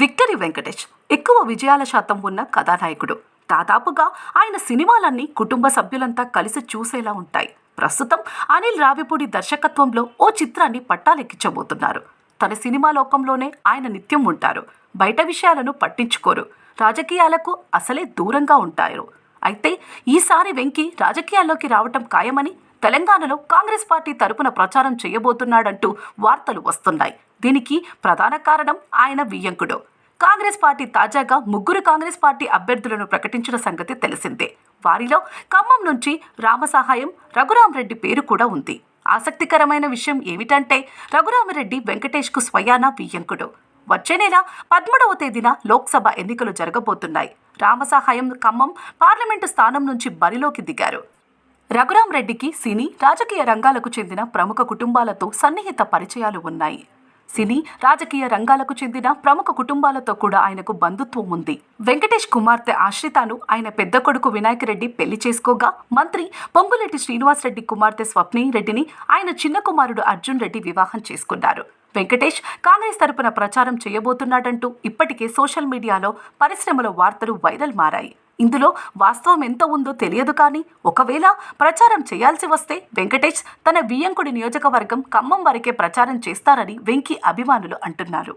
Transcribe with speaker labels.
Speaker 1: Victory Venkatesh ఎక్కువ విజయాల శాతం ఉన్న కథానాయకుడు. దాదాపుగా ఆయన సినిమాలన్నీ కుటుంబ సభ్యులంతా కలిసి చూసేలా ఉంటాయి. ప్రస్తుతం అనిల్ రావిపూడి దర్శకత్వంలో ఓ చిత్రాన్ని పట్టాలెక్కించబోతున్నారు. తన సినిమా లోకంలోనే ఆయన నిత్యం ఉంటారు. బయట విషయాలను పట్టించుకోరు. రాజకీయాలకు అసలే దూరంగా ఉంటారు. అయితే ఈసారి వెంకీ రాజకీయాల్లోకి రావటం ఖాయమని తెలంగాణలో కాంగ్రెస్ పార్టీ తరపున ప్రచారం చేయబోతున్నాడంటూ వార్తలు వస్తున్నాయి. దీనికి ప్రధాన కారణం ఆయన వియ్యంకుడు. కాంగ్రెస్ పార్టీ తాజాగా ముగ్గురు కాంగ్రెస్ పార్టీ అభ్యర్థులను ప్రకటించిన సంగతి తెలిసిందే. వారిలో ఖమ్మం నుంచి రామసహాయం రఘురామరెడ్డి పేరు కూడా ఉంది. ఆసక్తికరమైన విషయం ఏమిటంటే రఘురామరెడ్డి వెంకటేష్కు స్వయానా వియ్యంకుడు. వచ్చే నెల పదమూడవ తేదీన లోక్సభ ఎన్నికలు జరగబోతున్నాయి. రామసహాయం ఖమ్మం పార్లమెంటు స్థానం నుంచి బరిలోకి దిగారు. రఘురాం రెడ్డికి సినీ రాజకీయ రంగాలకు చెందిన ప్రముఖ కుటుంబాలతో సన్నిహిత పరిచయాలు ఉన్నాయి. సినీ రాజకీయ రంగాలకు చెందిన ప్రముఖ కుటుంబాలతో కూడా ఆయనకు బంధుత్వం ఉంది. వెంకటేష్ కుమార్తె ఆశ్రితాను ఆయన పెద్ద కొడుకు వినాయక్ రెడ్డి పెళ్ళి చేసుకోగా మంత్రి పొంగులెట్టి శ్రీనివాస్ రెడ్డి కుమార్తె స్వప్ని రెడ్డిని ఆయన చిన్న కుమారుడు అర్జున్ రెడ్డి వివాహం చేసుకున్నారు. వెంకటేష్ కాంగ్రెస్ తరపున ప్రచారం చేయబోతున్నాడంటూ ఇప్పటికే సోషల్ మీడియాలో పరిశ్రమల వార్తలు వైరల్ మారాయి. ఇందులో వాస్తవం ఎంత ఉందో తెలియదు కానీ ఒకవేళ ప్రచారం చేయాల్సి వస్తే వెంకటేష్ తన బియ్యంకుడి నియోజకవర్గం ఖమ్మం వరకే ప్రచారం చేస్తారని వెంకీ అభిమానులు అంటున్నారు.